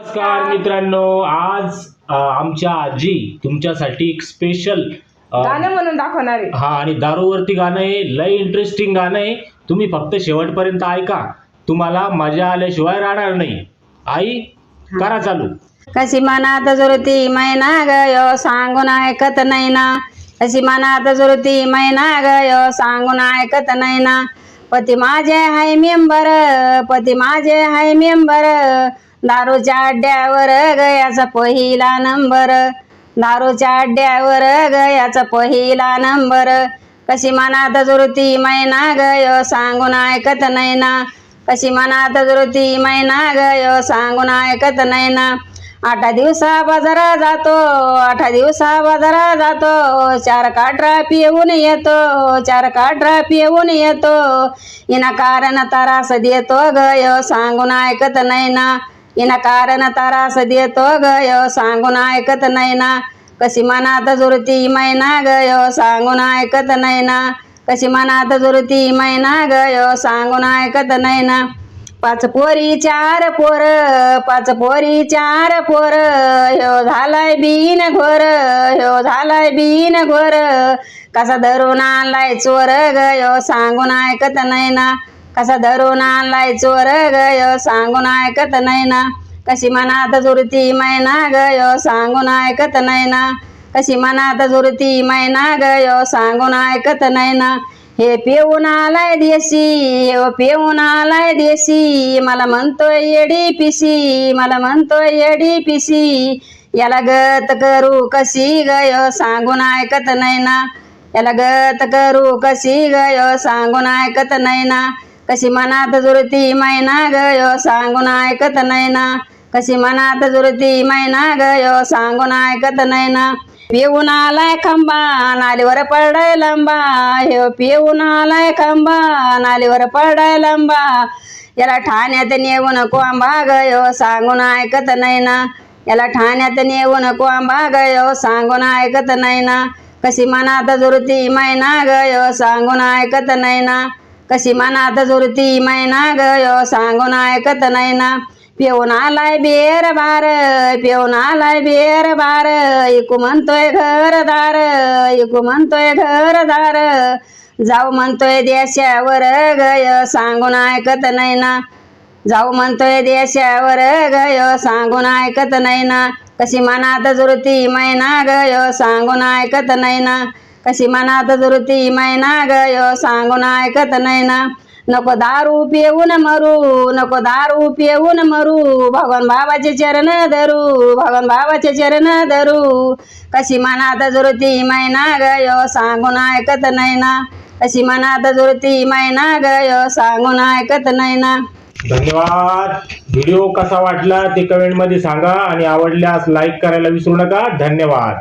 नमस्कार मित्रांनो आज अ, आमच्या आजी तुमच्यासाठी एक स्पेशल गाणं म्हणून दाखवणार आहे. हा आणि दारूवरती गाणं आहे लय इंटरेस्टिंग गाणं आहे. तुम्ही फक्त शेवटपर्यंत ऐका. तुम्हाला मजा आल्याशिवाय राहणार नाही. आई करा चालू. कशी मनात जुरती मैना गयो सांगून ऐकत नाही ना. कशी मनात जुरती मैना गयो सांगून ऐकत नाही ना. पती माझे हाय मेंबर पती माझे हाय मेंबर. दारूच्या अड्ड्यावर गयाचा पहिला नंबर. दारूच्या अड्ड्यावर गयाचा पहिला नंबर. कशी मनात जुरती मैना गयो सांगून ऐकत नाही ना कशी मनात जुरती मैना गयो सांगून ऐकत नाही ना आठ दिवसा बाजारा जातो आठ दिवसा बाजारा जातो. चार काठरा पिऊन येतो चार काठरा पिऊन येतो. इना कारण तारास देतो गय सांगून ऐकत नाही ना इना कारण तारास देतो गय सांगून ऐकत नाही ना कशी मनात जुरती मैना गय सांगून ऐकत नाही ना कशी मनात जुरती मैना गय सांगून ऐकत नाही ना पाच पोरी चार पोर पाच पोरी चार पोर. ह्यो झालाय बीन घोर ह्यो झालाय बीन घोर. कसा धरून आणलाय चोर गयो सांगून ऐकत नाही ना कसा धरून आणलाय चोर गय सांगून ऐकत नाही ना. कशी मनात झुरती मैना गय सांगून ऐकत नाही ना. कशी मनात झुरती मैना गय सांगून ऐकत नाही ना. हे पिऊन आलाय देशी हे पिऊन आलाय देशी. मला म्हणतोय येडी पिशी मला म्हणतोय येडी पिशी. याला गत करू कशी गय सांगून ऐकत नाही ना. याला गत करू कशी गय सांगून ऐकत नाही ना. कशी मनात जुरती मैना गयो सांगून ऐकत नाही ना कशी मनात जुरती मैना गयो सांगून ऐकत नाही ना पिऊन आलाय खंबा नालीवर पडाय लंबा. हे पिऊन आलाय खंबा नालीवर पडाय लंबा. याला ठाण्यात नेऊन कोंबा गयो सांगून ऐकत नाही ना याला ठाण्यात नेऊन कोंबा गयो सांगून ऐकत नाही ना कशी मनात जुरती मैना गयो सांगून ऐकत नाही ना कशी मनात जुरती मैना गयो सांगून ऐकत नाही ना. पिऊन आलाय बेर बार पिऊन आलाय बेर बार. इकू म्हणतोय घरदार इकू म्हणतोय घरदार. जाऊ म्हणतोय देशावर गय सांगून ऐकत नाही ना. जाऊ म्हणतोय देशावर गय सांगून ऐकत नाही ना. कशी मनात जुरती मैना गय सांगून ऐकत नाही ना. कशी मनात जुरती मैना गय सांगून ऐकत नाही ना नको दारू पिऊन मरू नको दारू पिऊन मरू. भगवान बाबाचे चरण धरू भगवान बाबाचे चरण धरू. कशी मनात जुरती मैना गयो सांगून ऐकत नाही ना कशी मनात जुरती मैना गयो सांगून ऐकत नाही ना धन्यवाद. व्हिडिओ कसा वाटला ते कमेंटमध्ये सांगा आणि आवडल्यास लाईक करायला विसरू नका. धन्यवाद.